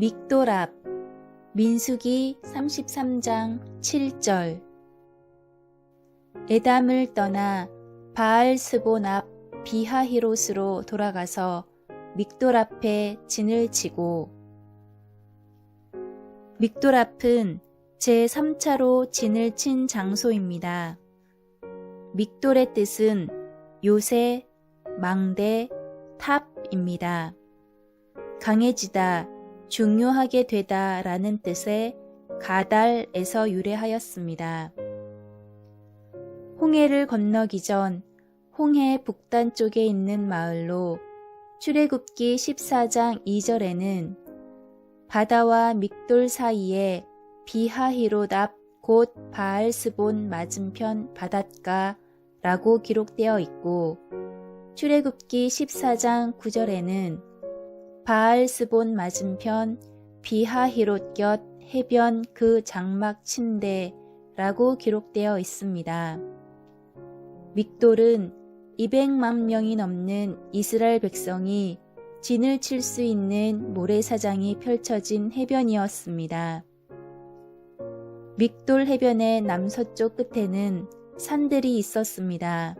믹도랍 민수기 33장 7절 에담을 떠나 바알스본 앞 비하히롯으로 돌아가서 믹도랍에 진을 치고 믹도랍은 제3차로 진을 친 장소입니다. 믹돌의 뜻은 요새, 망대, 탑입니다. 강해지다, 중요하게 되다 라는 뜻의 가달에서 유래하였습니다. 홍해를 건너기 전 홍해 북단 쪽에 있는 마을로 출애굽기 14장 2절에는 바다와 믹돌 사이에 비하히롯 앞곧 바알스본 맞은편 바닷가라고 기록되어 있고 출애굽기 14장 9절에는 바알스본 맞은편 비하히롯 곁 해변 그 장막 침대라고 기록되어 있습니다. 믹돌은 200만 명이 넘는 이스라엘 백성이 진을 칠 수 있는 모래사장이 펼쳐진 해변이었습니다. 믹돌 해변의 남서쪽 끝에는 산들이 있었습니다.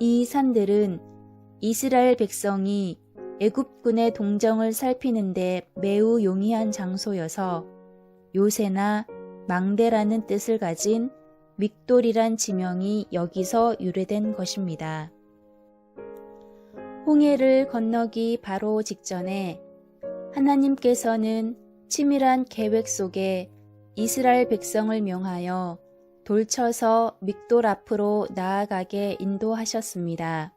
이 산들은 이스라엘 백성이 애굽군의 동정을 살피는데 매우 용이한 장소여서 요새나 망대라는 뜻을 가진 믹돌이란 지명이 여기서 유래된 것입니다. 홍해를 건너기 바로 직전에 하나님께서는 치밀한 계획 속에 이스라엘 백성을 명하여 돌쳐서 믹돌 앞으로 나아가게 인도하셨습니다.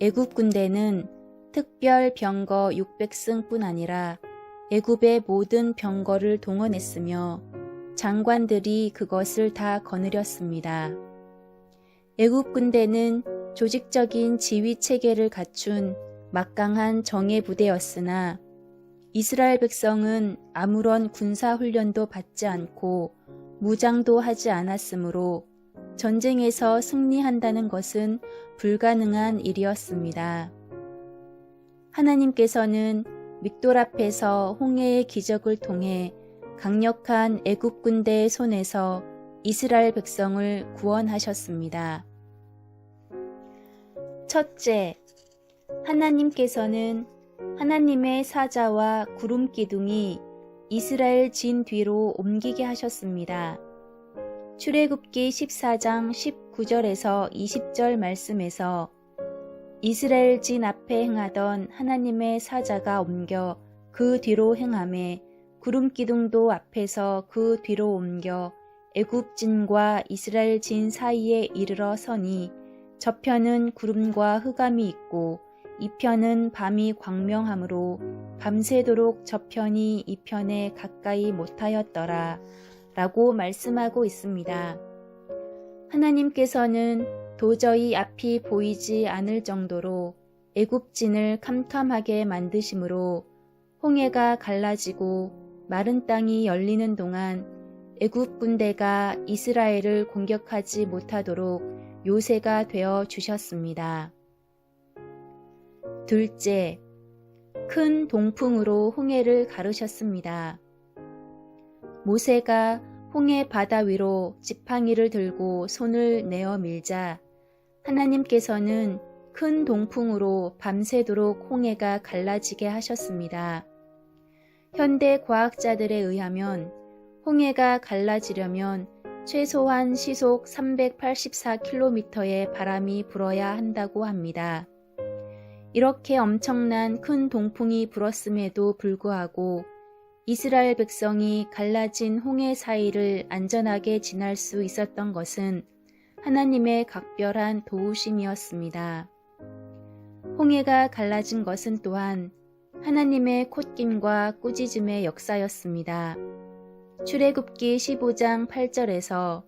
애굽 군대는 특별 병거 600승뿐 아니라 애굽의 모든 병거를 동원했으며 장관들이 그것을 다 거느렸습니다. 애굽 군대는 조직적인 지휘 체계를 갖춘 막강한 정예 부대였으나 이스라엘 백성은 아무런 군사 훈련도 받지 않고 무장도 하지 않았으므로 전쟁에서 승리한다는 것은 불가능한 일이었습니다. 하나님께서는 믹돌 앞에서 홍해의 기적을 통해 강력한 애굽 군대의 손에서 이스라엘 백성을 구원하셨습니다. 첫째, 하나님께서는 하나님의 사자와 구름 기둥이 이스라엘 진 뒤로 옮기게 하셨습니다. 출애굽기 14장 19절에서 20절 말씀에서 이스라엘 진 앞에 행하던 하나님의 사자가 옮겨 그 뒤로 행함에 구름 기둥도 앞에서 그 뒤로 옮겨 애굽 진과 이스라엘 진 사이에 이르러 서니 저편은 구름과 흑암이 있고 이편은 밤이 광명하므로 밤새도록 저편이 이편에 가까이 못하였더라 라고 말씀하고 있습니다. 하나님께서는 도저히 앞이 보이지 않을 정도로 애굽진을 캄캄하게 만드심으로 홍해가 갈라지고 마른 땅이 열리는 동안 애굽 군대가 이스라엘을 공격하지 못하도록 요새가 되어 주셨습니다. 둘째, 큰 동풍으로 홍해를 가르셨습니다. 모세가 홍해 바다 위로 지팡이를 들고 손을 내어 밀자 하나님께서는 큰 동풍으로 밤새도록 홍해가 갈라지게 하셨습니다. 현대 과학자들에 의하면 홍해가 갈라지려면 최소한 시속 384km의 바람이 불어야 한다고 합니다. 이렇게 엄청난 큰 동풍이 불었음에도 불구하고 이스라엘 백성이 갈라진 홍해 사이를 안전하게 지날 수 있었던 것은 하나님의 각별한 도우심이었습니다. 홍해가 갈라진 것은 또한 하나님의 콧김과 꾸짖음의 역사였습니다. 출애굽기 15장 8절에서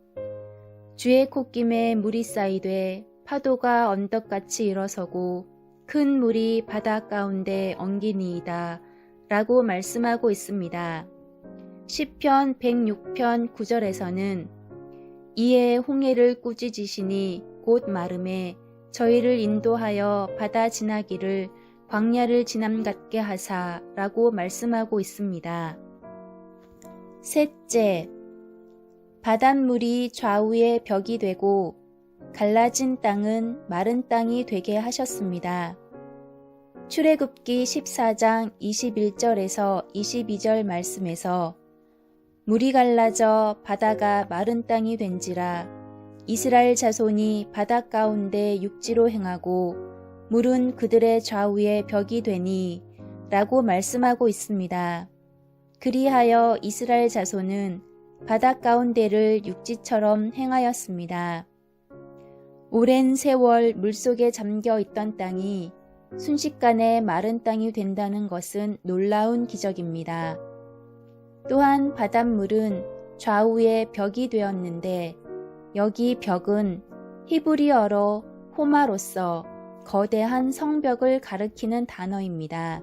주의 콧김에 물이 쌓이되 파도가 언덕같이 일어서고 큰 물이 바다 가운데 엉기니이다 라고 말씀하고 있습니다. 10편 106편 9절에서는 이에 홍해를 꾸짖으시니 곧 마름에 저희를 인도하여 바다 지나기를 광야를 지남 같게 하사라고 말씀하고 있습니다. 셋째, 바닷물이 좌우의 벽이 되고 갈라진 땅은 마른 땅이 되게 하셨습니다. 출애굽기 14장 21절에서 22절 말씀에서 물이 갈라져 바다가 마른 땅이 된지라 이스라엘 자손이 바다 가운데 육지로 행하고 물은 그들의 좌우에 벽이 되니 라고 말씀하고 있습니다. 그리하여 이스라엘 자손은 바다 가운데를 육지처럼 행하였습니다. 오랜 세월 물속에 잠겨 있던 땅이 순식간에 마른 땅이 된다는 것은 놀라운 기적입니다. 또한 바닷물은 좌우에 벽이 되었는데 여기 벽은 히브리어로 호마로서 거대한 성벽을 가리키는 단어입니다.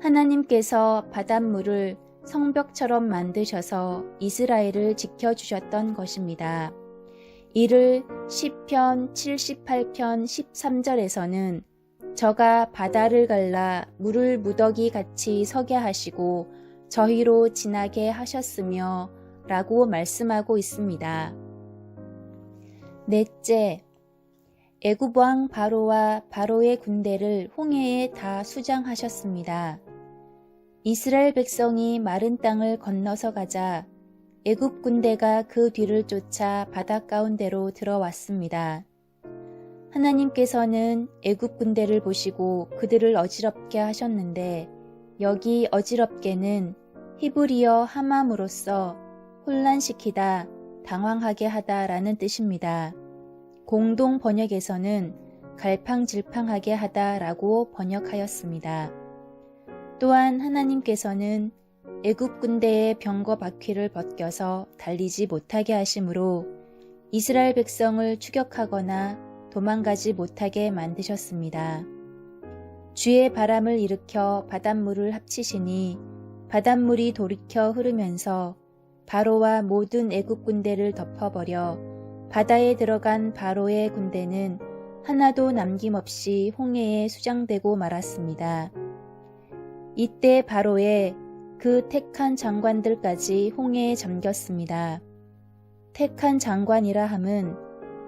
하나님께서 바닷물을 성벽처럼 만드셔서 이스라엘을 지켜주셨던 것입니다. 이를 시편 78편 13절에서는 저가 바다를 갈라 물을 무더기 같이 서게 하시고 저희로 지나게 하셨으며 라고 말씀하고 있습니다. 넷째, 애굽왕 바로와 바로의 군대를 홍해에 다 수장하셨습니다. 이스라엘 백성이 마른 땅을 건너서 가자 애굽 군대가 그 뒤를 쫓아 바다 가운데로 들어왔습니다. 하나님께서는 애굽 군대를 보시고 그들을 어지럽게 하셨는데 여기 어지럽게는 히브리어 하맘으로써 혼란시키다, 당황하게 하다 라는 뜻입니다. 공동 번역에서는 갈팡질팡하게 하다 라고 번역하였습니다. 또한 하나님께서는 애굽 군대의 병거 바퀴를 벗겨서 달리지 못하게 하심으로 이스라엘 백성을 추격하거나 도망가지 못하게 만드셨습니다. 주의 바람을 일으켜 바닷물을 합치시니 바닷물이 돌이켜 흐르면서 바로와 모든 애굽 군대를 덮어버려 바다에 들어간 바로의 군대는 하나도 남김없이 홍해에 수장되고 말았습니다. 이때 바로의 그 택한 장관들까지 홍해에 잠겼습니다. 택한 장관이라 함은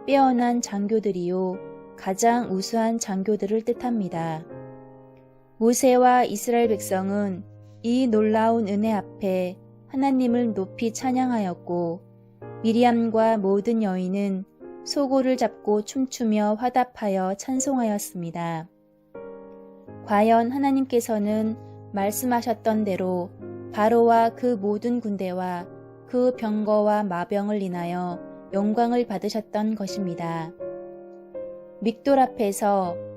빼어난 장교들이요 가장 우수한 장교들을 뜻합니다. 모세와 이스라엘 백성은 이 놀라운 은혜 앞에 하나님을 높이 찬양하였고 미리암과 모든 여인은 소고를 잡고 춤추며 화답하여 찬송하였습니다. 과연 하나님께서는 말씀하셨던 대로 바로와 그 모든 군대와 그 병거와 마병을 인하여 영광을 받으셨던 것입니다. 믹돌 앞에서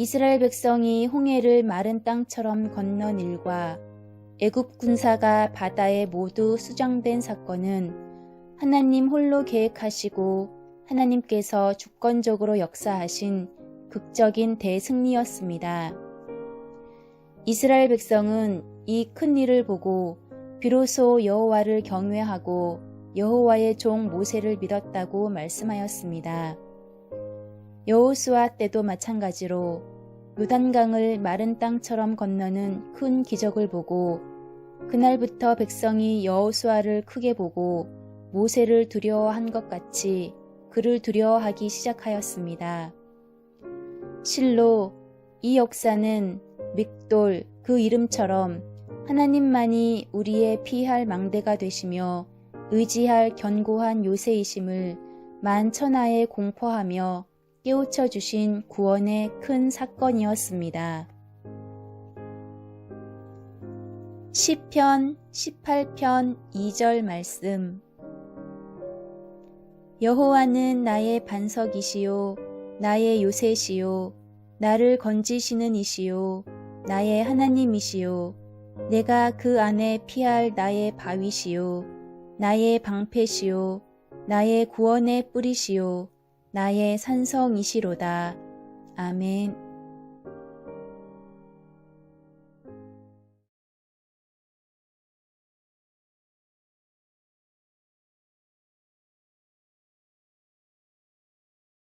이스라엘 백성이 홍해를 마른 땅처럼 건넌 일과 애굽 군사가 바다에 모두 수장된 사건은 하나님 홀로 계획하시고 하나님께서 주권적으로 역사하신 극적인 대승리였습니다. 이스라엘 백성은 이 큰 일을 보고 비로소 여호와를 경외하고 여호와의 종 모세를 믿었다고 말씀하였습니다. 여호수아 때도 마찬가지로 요단강을 마른 땅처럼 건너는 큰 기적을 보고 그날부터 백성이 여호수아를 크게 보고 모세를 두려워한 것 같이 그를 두려워하기 시작하였습니다. 실로 이 역사는 믹돌 그 이름처럼 하나님만이 우리의 피할 망대가 되시며 의지할 견고한 요새이심을 만천하에 공포하며 깨우쳐 주신 구원의 큰 사건이었습니다. 시편 18편 2절 말씀 여호와는 나의 반석이시요 나의 요새시요 나를 건지시는 이시요 나의 하나님이시요 내가 그 안에 피할 나의 바위시요 나의 방패시요 나의 구원의 뿌리시요 나의 산성이시로다. 아멘.